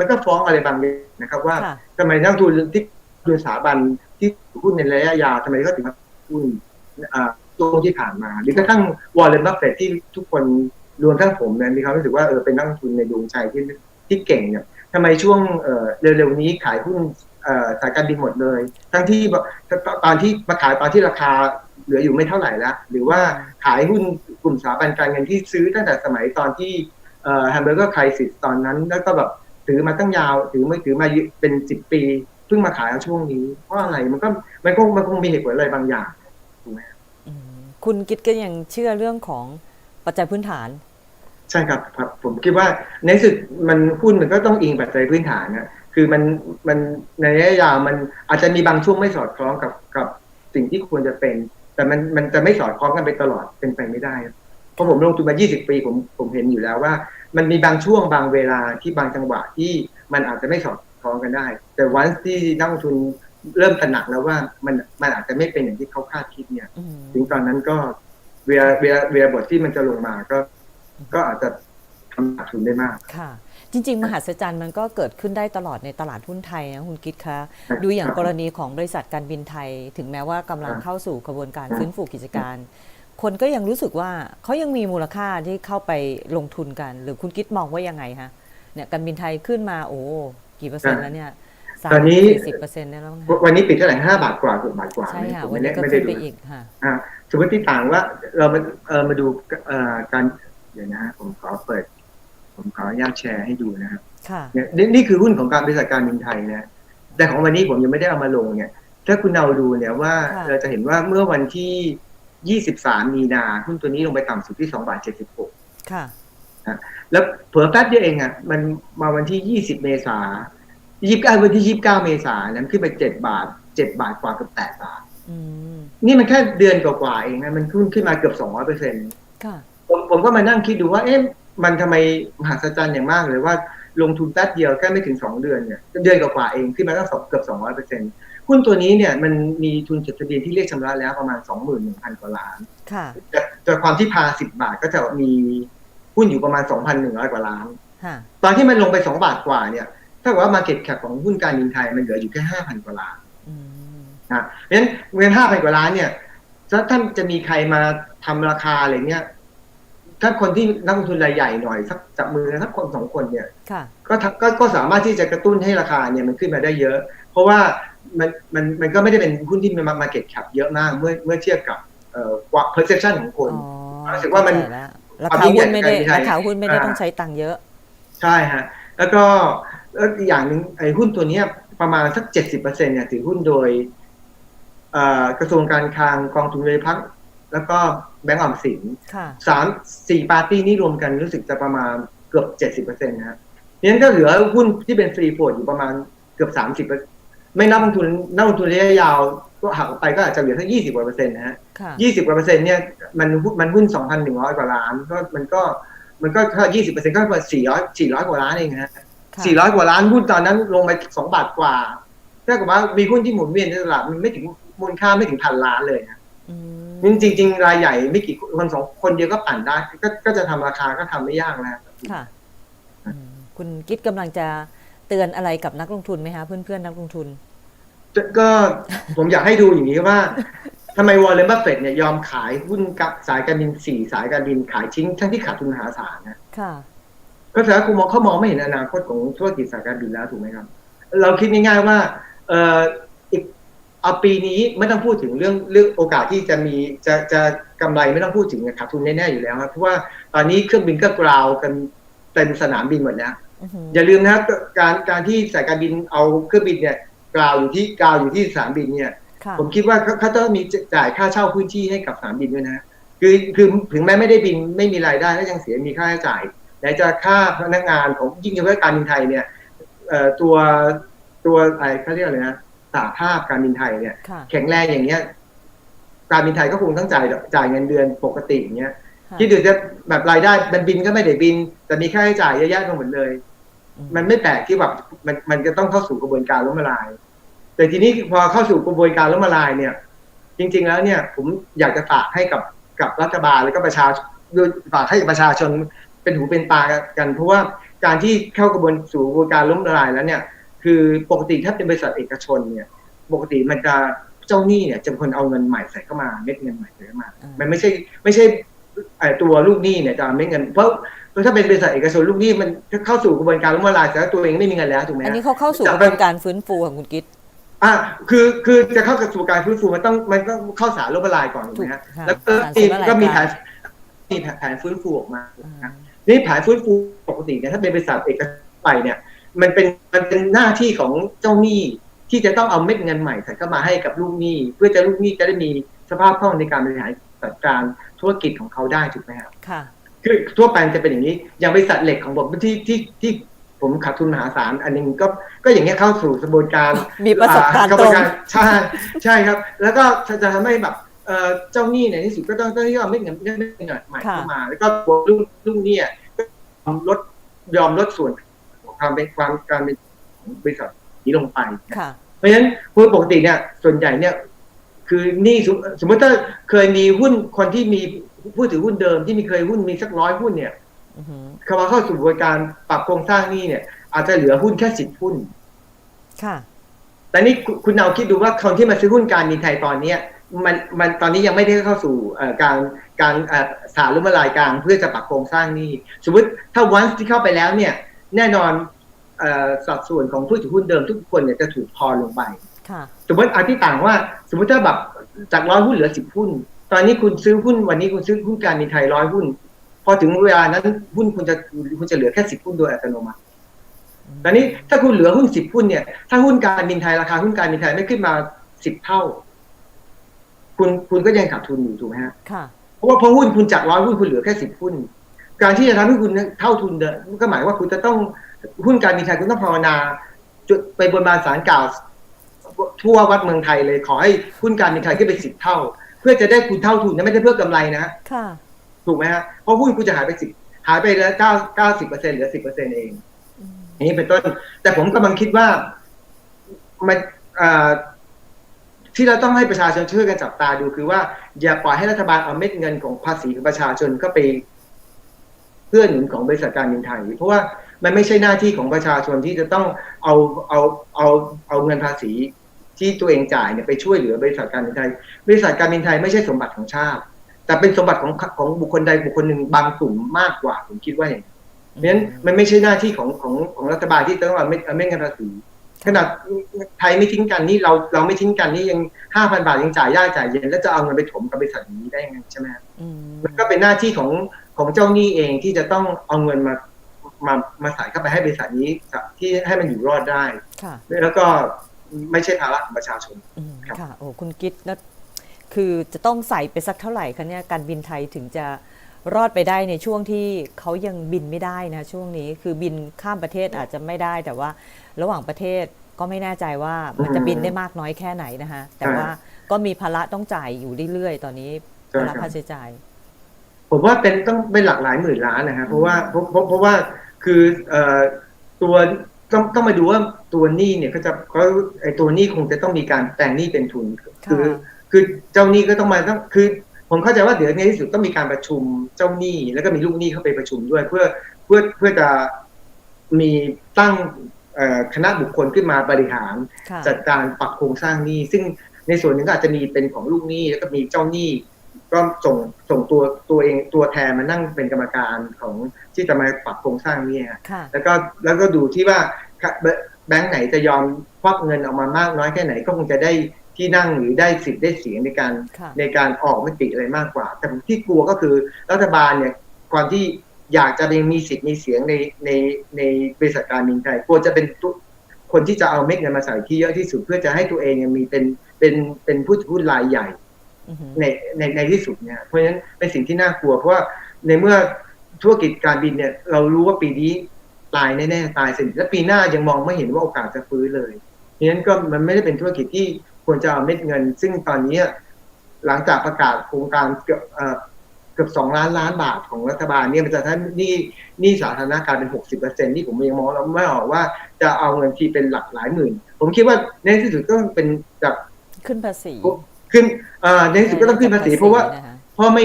มันก็ฟ้องอะไรบางอย่างนะครับ ว่าค่ะทำไมนักลงทุนที่ดูสถาบันที่หุ้นในระยะยาวทำไมเขาถึงมาหุ้นอ่าช่วงที่ผ่านมา หรือกระทั่งวอลเลนบัฟเฟตที่ทุกคนรวมทั้งผมเนี่ยมีความรู้สึกว่าเออเป็นนักลงทุนในดวงใจที่ที่เก่งเนี่ยทำไมช่วงเอ่อเร็วๆนี้ขายหุ้นเอ่อสายการบินหมดเลย ทั้งที่บอกตอนที่มาขายตอนที่ราคาเหลืออยู่ไม่เท่าไหร่แล้วหรือว่าขายหุ้นกลุ่มสถาบันการเงินที่ซื้อตั้งแต่สมัยตอนที่ เอ่อแฮมเบอร์เกอร์ไครซิสตอนนั้นแล้วก็แบบ ถือมาตั้งยาวถือไม่ถือมาเป็นสิบปีเพิ่งมาขายเอาช่วงนี้เพราะอะไรมันก็มันคงมันคงมีเหตุผลอะไรบางอย่างถูกไหมอืมคุณกิตก็ยังเชื่อเรื่องของปัจจัยพื้นฐาน ใช่ครับครับ ผมคิดว่าในที่สุดมันหุ้นมันก็ต้องอิงปัจจัยพื้นฐานนะคือมันมันในระยะยาวมันอาจจะมีบางช่วงไม่สอดคล้องกับกับสิ่งที่ควรจะเป็น แต่มันมันจะไม่สอดคล้องกันไปตลอดเป็นไปไม่ได้ครับเพราะผมลงทุนมา 20 ปีผมผมเห็นอยู่แล้วว่า มันมีบางช่วงบางเวลาที่บางจังหวะที่มันอาจจะไม่สอดคล้องกันได้ แต่วันที่นักลงทุนเริ่มตระหนักแล้วว่ามันมันอาจจะไม่เป็นอย่างที่เขาคาดคิดเนี่ยอืมถึงตอนนั้นก็เวลาเวลาเวลาบทที่มันจะลงมาก็ ก็อาจจะทำขาดทุนได้มากค่ะจริง ๆ มหัศจรรย์มันก็เกิดขึ้นได้ตลอดในตลาดหุ้นไทยนะคุณกิตคะครับดูอย่างกรณีของบริษัทการบินไทย ถึงแม้ว่ากำลังครับเข้าสู่กระบวนการครับฟื้นฟูกิจการ คนก็ยังรู้สึกว่าเขายังมีมูลค่าที่เข้าไปลงทุนกัน หรือคุณกิตมองว่ายังไงฮะเนี่ยการบินไทยขึ้นมาโอ้กี่เปอร์เซ็นต์แล้วเนี่ยสามตอนนี้สิบเปอร์เซ็นต์ได้แล้วมั้งวันนี้ปิดเท่าไหร่ห้าบาทกว่าหกบาทกว่าใช่ค่ะผมวันไม่นี้ได้ก็ไม่ได้ขึ้นไปดูอีกค่ะอ่าสมมติที่ต่างว่าเรามาเออมาดูเอ่อการเดี๋ยวนะฮะผมขอเปิด ผมขออนุญาตแชร์ให้ดูนะครับค่ะเนี่ยนี่นี่คือหุ้นของการบริษัทการบินไทยนะแต่ของวันนี้ผมยังไม่ได้เอามาลงเนี่ย ถ้าคุณเอาดูเนี่ยว่าค่ะเราจะเห็นว่าเมื่อวันที่ 23 มีนาหุ้นตัวนี้ลงไปต่ำสุดที่ 2 บาท 76 ค่ะแล้วเผลอแป๊บเดียวเองอะ มันมาวันที่ 20 เมษายี่สิบเก้าวันที่ 29 เมษายนนั้นขึ้นไป 7 บาท 7 บาทกว่าเกับ8บาทอืมนี่มันแค่เดือนกว่าๆเองนะมันขึ้นขึ้นมาเกือบ 200เปอร์เซ็นต์ค่ะผมผมก็มานั่งคิดดูว่า เอ๊ะ มันทำไมมหัศจรรย์อย่างมากเลยว่าลงทุนแป๊บเดียวแค่ไม่ถึง 2 เดือนเนี่ย เดือนกว่าๆเองขึ้นมาตั้งสองเกือบ 200เปอร์เซ็นต์ หุ้นตัวนี้เนี่ยมันมีทุนจดทะเบียนที่เรียกชำระแล้วประมาณ 21,000 กว่าล้านค่ะแต่แต่ความที่พา 10 บาทก็จะมีหุ้นอยู่ประมาณ 2,100 กว่าล้านค่ะตอนที่มันลงไป 2 บาทกว่าเนี่ยถ้ากับว่า Market Cap ของหุ้นการบินไทยมันเหลืออยู่แค่ 5,000 กว่าล้านอืมนะเพราะฉะนั้นเงิน5,000 กว่าล้านเนี่ยถ้าท่านจะมีใครมาทำราคาอะไรเนี่ยถ้าคนที่นักลงทุนรายใหญ่หน่อยสักจับมือสักคนสองคนเนี่ยค่ะก็ทำก็ก็สามารถที่จะกระตุ้นให้ราคาเนี่ยมันขึ้นมาได้เยอะ เพราะว่า มันมันมันก็ไม่ได้เป็นหุ้นที่มีมาเก็ตแคปเยอะมากเมื่อเมื่อเทียบกับเอ่อ perception ของคนอ๋อรู้สึกว่ามันเข้ใจแล้วราความคายิ่งใหญ่หุ้นไม่ได้ของการบินไทยราคาหุ้นไม่ได้อ่าต้องใช้ตังค์เยอะ ใช่ฮะ แล้วก็แล้วอีกอย่างหนึ่งไอ้หุ้นตัวเนี้ยประมาณสักเจ็ดสิบเปอร์เซ็นเนี่ยถือหุ้นโดยเอ่อกระทรวงการคลังกองทุนเงินพัก แล้วก็แบงก์ออมสินค่ะสามสี่ปาร์ตี้นี่รวมกันรู้สึกจะประมาณเกือบเจ็ดสิบเปอร์เซ็นต์นะฮะนั้นก็เหลือหุ้นที่เป็นฟรีโฟลดอยู่ประมาณเกือบสามสิบ ไม่นับลงทุนนักลงทุนระยะยาวก็หักออกไปก็อาจจะเหลือแค่ยี่สิบกว่าเปอร์เซ็นต์นะฮะค่ะยี่สิบกว่าเปอร์เซ็นต์เนี่ยมันหุ้นมันหุ้นสองพันหนึ่งร้อยกว่าล้านก็มันก็มันก็ถ้ายี่สิบเปอร์เซ็นต์ก็ประมาณสี่ร้อยสี่ร้อยกว่าล้านเองนะฮะค่ะสี่ร้อยกว่าล้านหุ้นตอนนั้นลงไปสองบาทกว่าถ้ากับว่ามีหุ้นที่หมุนเวียนในตลาดมันไม่ถึงมูลค่าไม่ถึงพันล้านเลยนะอืมจริงจริง ๆ รายใหญ่ไม่กี่คนสองคนเดียวก็ปั่นได้ก็ก็จะทำราคาก็ทำไม่ยากนะค่ะอืมคุณกิตกำลังจะเตือนอะไรกับนักลงทุนไหมคะเพื่อนๆนักลงทุน ก็ผมอยากให้ดูอย่างนี้ว่าทำไมวอลเลนบัฟเฟตเนี่ยยอมขายหุ้นกับสายการบินสี่สายการบินขายทิ้งทั้งที่ขาดทุนมหาศาลนะค่ะก็แสดงว่าคุณมองเขามองไม่เห็นอนาคตของธุรกิจสายการบินแล้วถูกไหมครับ เราคิดง่ายๆว่า เอ่ออีกเอาปีนี้ไม่ต้องพูดถึงเรื่องเรื่องโอกาสที่จะมีจะจะกำไรไม่ต้องพูดถึงขาดทุนแน่ๆอยู่แล้วครับเพราะว่าตอนนี้เครื่องบินก็กราวกันเต็มสนามบินหมดแล้ว อือหืออย่าลืมนะครับการการที่สายการบินเอาเครื่องบินเนี่ยกราวอยู่ที่กราวอยู่ที่สนามบินเนี่ยค่ะผมคิดว่าเขาเขาต้องมีจ่ายค่าเช่าพื้นที่ให้กับสนามบินด้วยนะคือคือถึงแม้ไม่ได้บินไม่มีรายได้ก็ยังเสียมีค่าใช้จ่ายไหนจะค่าพนักงานของยิ่งเฉพาะการบินไทยเนี่ยเอ่อตัวตัวอะไรเขาเรียกอะไรนะสาภาพการบินไทยเนี่ยค่ะแข็งแรงอย่างเงี้ย การบินไทยก็คงต้องจ่ายจ่ายเงินเดือนปกติอย่างเงี้ยค่ะคิดดูจะแบบรายได้มันบินก็ไม่ได้บิน แต่มีค่าใช้จ่ายเยอะแยะไปหมดเลยอื มันไม่แปลกที่แบบมันมันจะต้องเข้าสู่กระบวนการล้มละลาย แต่ทีนี้พอเข้าสู่กระบวนการล้มละลายเนี่ย จริง ๆ แล้วเนี่ย ผมอยากจะฝากให้กับกับรัฐบาลแล้วก็ประชาโดยฝากให้ประชาชนเป็นหูเป็นตากัน เพราะว่าการที่เข้ากระบวนสู่กระบวนการล้มละลายแล้วเนี่ย คือปกติถ้าเป็นบริษัทเอกชนเนี่ย ปกติมันจะเจ้าหนี้เนี่ยจะเป็นคนเอาเงินใหม่ใส่เข้ามาเม็ดเงินใหม่ใส่เข้ามา มันไม่ใช่ไม่ใช่ ตัวลูกหนี้เนี่ยจะเอาเม็ดเงินเพราะเพราะถ้าเป็นบริษัทเอกชนลูกหนี้มันเข้าสู่กระบวนการล้มละลายแต่ว่าตัวเองไม่มีเงินแล้วถูกไหมอันฮะนี้เขาเข้าสู่จะกระเป็บวนนการฟื้นฟูของคุณกิตอะคือคือจะเข้ากับสู่การฟื้นฟูมันต้องมันต้องเข้าสารล้มละลายก่อนถูกไหมฮะถูกค่ะแล้วก็สารล้มละลายก็มีก่แผอนนมีแผนฟื้นฟูออกมาอ่านะนี่แผนฟื้นฟูปกติเนี่ยถ้าเป็นบริษัทเอกชนไปเนี่ย มันเป็นมันเป็นหน้าที่ของเจ้าหนี้ที่จะต้องเอาเม็ดเงินใหม่ใส่เข้ามาให้กับลูกหนี้ เพื่อจะลูกหนี้จะได้มีสภาพคล่องในการบริหาร จัดการธุรกิจของเขาได้ถูกไหมครับค่ะคือทั่วไปจะเป็นอย่างนี้อย่างบริษัทเหล็กของผมที่ที่ที่ผมขาดทุนมหาศาลอันหนึงก็ก็อย่างเงี้ยเข้าสู่กระบวนการมีประสบการณ์อ่ตรงใช่ใช่ครับ แล้วก็จะทำให้แบบเอ่อเจ้าหนี้เนี่ยที่สุดก็ต้องต้องยอมเม็ดเงินเม็ดเงินใหม่เข้ามา แล้วก็ตัวลูกลูกหนี้ก็ยอมลดยอมลดส่วนของความเป็นความการเป็นของบริษัทนี้ลงไปค่ะเพราะฉะนั้นคือปกติเนี่ยส่วนใหญ่เนี่ย คือหนี่สมสมมติถ้าเคยมีหุ้นคนที่มีผู้ถือหุ้นเดิมที่มีเคยหุ้นมีสักร้อยหุ้นเนี่ยอือหือเขามาเข้าสู่กระบวนการปรับโครงสร้างหนี้เนี่ย อาจจะเหลือหุ้นแค่สิบหุ้น ค่ะ แต่นี่คุณคุณเอาคิดดูว่าคนที่มาซื้อหุ้นการบินไทยตอนเนี้ยมันมันตอนนี้ยังไม่ได้เข้าสู่เอ่อการการเอ่อสารล้มละลายกลางเพื่อจะปรับโครงสร้างหนี้สมมติถ้าวันที่เข้าไปแล้วเนี่ย แน่นอนเอ่อสัดส่วนของผู้ถือหุ้นเดิมทุกคนเนี่ยจะถูกพอลงไปค่ะ สมมติอาที่ต่างว่า สมมติถ้าแบบจากร้อยหุ้นเหลือสิบหุ้น ตอนนี้คุณซื้อหุ้นวันนี้คุณซื้อหุ้นการบินไทยร้อยหุ้น พอถึงเวลานั้นหุ้นคุณจะคุณจะเหลือแค่สิบหุ้นโดยอัตโนมัติตอนนี้ถ้าคุณเหลือหุ้นสิบหุ้นเนี่ย ถ้าหุ้นการบินไทยราคาหุ้นการบินไทยไม่ขึ้นมาสิบเท่า คุณคุณก็ยังขาดทุนอยู่ถูกไหมฮะค่ะเพราะว่าพอหุ้นคุณจากร้อยหุ้นคุณเหลือแค่สิบหุ้น การที่จะทำให้คุณเท่าทุนเดิมก็หมายว่าคุณจะต้องหุ้นการบินไทยคุณต้องภาวนาจุดไปบนบานสารกล่าว ทั่ววัดเมืองไทยเลยขอให้หุ้นการบินไทยขึ้นไปสิบเท่า เพื่อจะได้คุณเท่าทุนนะไม่ได้เพื่อกำไรนะค่ะถูกไหมฮะเพราะหุ้นคุณจะหายไปสิบหายไปแล้วเก้าเก้าสิบเปอร์เซ็นเหลือสิบเปอร์เซ็นเองอืมอย่างนี้เป็นต้น แต่ผมกำลังคิดว่ามันอ่าที่เราต้องให้ประชาชนช่วยกันจับตาดูคือว่า อย่าปล่อยให้รัฐบาลเอาเม็ดเงินของภาษีของประชาชนก็ไปเพื่อหนุนของบริษัทการบินไทย เพราะว่ามันไม่ใช่หน้าที่ของประชาชนที่จะต้องเอาเอาเอาเอาเงินภาษี ที่ตัวเองจ่ายเนี่ยไปช่วยเหลือบริษัทการบินไทย บริษัทการบินไทยไม่ใช่สมบัติของชาติ แต่เป็นสมบัติของของบุคคลใดบุคคลหนึ่งบางกลุ่มมากกว่าผมคิดว่าอย่างนั้นเพราะฉะนั้นมันไม่ใช่หน้าที่ของของของรัฐบาลที่ต้องเอาเม็ดเอาเม็ดเงินภาษีขนาดไทยไม่ทิ้งกันนี่เราเราไม่ทิ้งกันนี่ยังห้าพันบาทยังจ่ายยากจ่ายเย็นแล้วจะเอาเงินไปถมกับบริษัทนี้ได้ยังไงใช่ไหมฮะอืมมันก็เป็นหน้าที่ของของเจ้าหนี้เองที่จะต้องเอาเงินมามามาใส่เข้าไปให้บริษัทนี้ที่ให้มันอยู่รอดได้ค่ะแล้วก็ ไม่ใช่ภาระของประชาชนอืมครับค่ะโอ้คุณกิตนะคือจะต้องใส่ไปสักเท่าไหร่คะเนี่ยการบินไทยถึงจะรอดไปได้ในช่วงที่เขายังบินไม่ได้นะช่วงนี้คือบินข้ามประเทศอาจจะไม่ได้แต่ว่าระหว่างประเทศก็ไม่แน่ใจว่ามันจะบินได้มากน้อยแค่ไหนนะคะแต่ว่าก็มีภาระต้องจ่ายอยู่เรื่อยๆ ตอนนี้ใช่ภาระครับค่าใช้จ่าย ผมว่าเป็นต้องเป็นหลักหลายหมื่นล้านนะฮะเพราะว่าเพราะเพราะเพราะว่าคือเอ่อตัว ต้องต้องมาดูว่าตัวหนี้เนี่ยก็จะเขาไอตัวหนี้คงจะต้องมีการแต่งหนี้เป็นทุน คือค่ะคือเจ้าหนี้ก็ต้องมาต้องคือ ผมเข้าใจว่าเดี๋ยวในที่สุดต้องมีการประชุมเจ้าหนี้ แล้วก็มีลูกหนี้เข้าไปประชุมด้วย เพื่อเพื่อเพื่อจะมีตั้งเอ่อคณะบุคคลขึ้นมาบริหารค่ะจัดการปรับโครงสร้างหนี้ ซึ่งในส่วนหนึ่งก็อาจจะมีเป็นของลูกหนี้แล้วก็มีเจ้าหนี้ก็ส่งส่งตัวตัวเองตัวแทนมานั่งเป็นกรรมการของที่จะมาปรับโครงสร้างหนี้ฮะค่ะแล้วก็แล้วก็ดูที่ว่า แบงค์ไหนจะยอมควักเงินออกมามากน้อยแค่ไหนก็คงจะได้ที่นั่งหรือได้สิทธิ์ได้เสียงในการค่ะในการออกมติอะไรมากกว่า แต่ผมที่กลัวก็คือรัฐบาลเนี่ยความที่อยากจะมีสิทธิ์มีเสียงในในในบริษัทการบินไทยกลัวจะเป็นตัวคนที่จะเอาเม็ดเงินมาใส่ที่เยอะที่สุดเพื่อจะให้ตัวเองยังมีเป็นเป็นเป็นผู้ถือหุ้นรายใหญ่อือหือในในในที่สุดเนี่ยเพราะฉะนั้นเป็นสิ่งที่น่ากลัว เพราะว่าในเมื่อธุรกิจการบินเนี่ยเรารู้ว่าปีนี้ ตายแน่ๆตายสนิทและปีหน้ายังมองไม่เห็นว่าโอกาสจะฟื้นเลยเพราะฉะนั้นก็มันไม่ได้เป็นธุรกิจที่ควรจะเอาเม็ดเงิน ซึ่งตอนนี้หลังจากประกาศโครงการเกือบเอ่อเกือบสองล้านล้านบาทของรัฐบาลเนี่ยมันจะทำให้หนี้หนี้สาธารณะกลายเป็นหกสิบเปอร์เซ็นที่ผมยังมองแล้วไม่ออกว่าจะเอาเงินที่เป็นหลักหลายหมื่น ผมคิดว่าในที่สุดก็ต้องเป็นแบบขึ้นภาษีขึ้นเอ่อในที่สุดก็ต้องขึ้นภาษีเพราะว่านะคะเพราะไม่